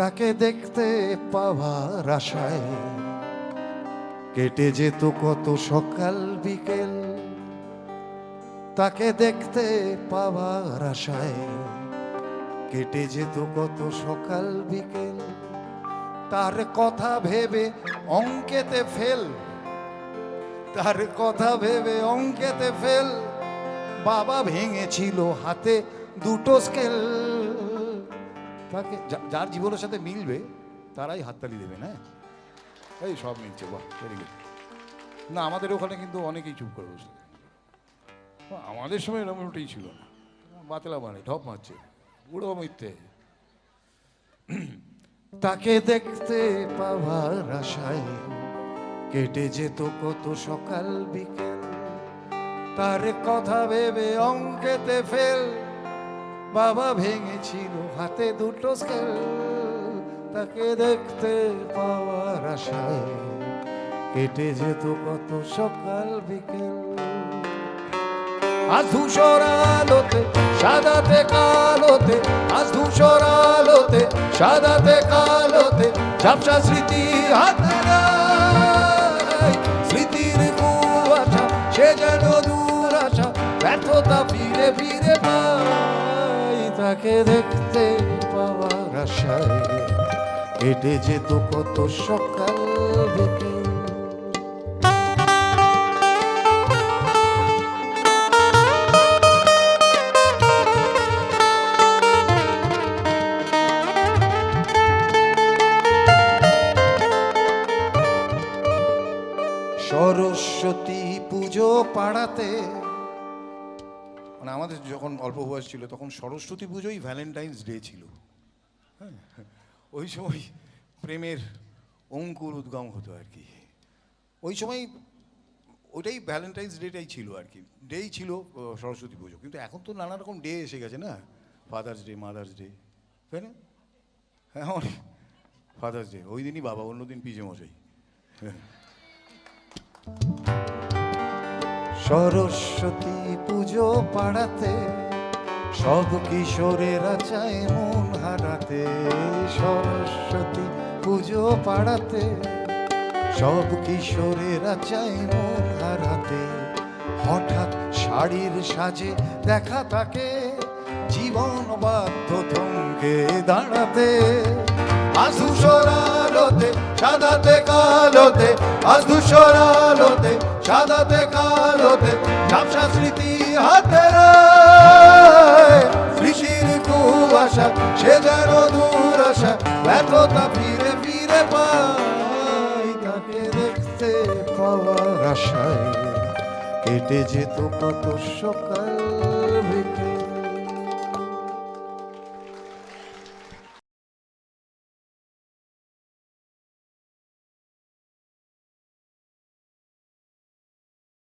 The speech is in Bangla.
তাকে দেখতে পাওয়ার আশায় কেটে যেত কত সকাল বিকেল। তাকে দেখতে পাওয়ার আশায় কেটে যেত কত সকাল বিকেল। তার কথা ভেবে অঙ্কেতে ফেল। তার কথা ভেবে অঙ্কেতে ফেল। বাবা ভেঙেছিল হাতে দুটো স্কেল। তাকে যার জীবনের সাথে মিলবে, তারাই হাততালি দেবে, না? এই সব মিলছে, বাহ ভেরি গুড না, আমাদের ওখানে কিন্তু অনেকেই চুপ করে বসে আমাদের সময় এরকম ওটাই ছিল না। বাতলা মানে ঢপ মারছে, বুড়ো মিথ্যে। তাকে দেখতে পাওয়ার আশায় কেটে যেত কত সকাল বিকেল। তার কথা ভেবে অঙ্কেতে ফেল। বাবা ভেঙেছিল হাতে দুটো স্কেল তাকে দেখতে পাওয়ার আশায় কেটে যেত কত সকাল বিকেল। আজ ধূসর আলোতে, সাদাতে কালোতে, আজ ধূসর আলোতে, সাদাতে কালোতে, ঝাপসা স্মৃতি হাতে তাকে দেখতে পাওয়ার আশায় কেটে যেত কত সকাল বিকেল সরস্বতী পুজো পাড়াতে মানে আমাদের যখন অল্প বয়স ছিল তখন সরস্বতী পুজোই ভ্যালেন্টাইন্স ডে ছিল। হ্যাঁ, ওই সময় প্রেমের অঙ্কুর উদ্গম হতো আর কি। ওই সময় ওটাই ভ্যালেন্টাইন্স ডেটাই ছিল আর কি। ডেই ছিল সরস্বতী পুজো। কিন্তু এখন তো নানা রকম ডে এসে গেছে না? ফাদার্স ডে মাদার্স ডে তাই না? হ্যাঁ অনেক ফাদার্স ডে ওই দিনই বাবা অন্যদিন পিজে মশাই। সরস্বতী পুজো পাড়াতে, সব কিশোরেরা চায় মন হারাতে। সরস্বতী পুজো পাড়াতে, সব কিশোরেরা চায় মন হারাতে। হঠাৎ শাড়ির সাজে দেখা তাকে, জীবন বাধ্য থমকে দাঁড়াতে। আলোতে, সাদাতে কালোতে, আজ আলোতে, সাদাতে কালোতে ঝাপসা স্মৃতি হাতে ঋষির কুয়াশা, সে যেন দূর আশা, ব্যর্থতা ফিরে ফিরে পাই তাকে দেখতে পাওয়ার আশায়। কেটে যেত কত সকাল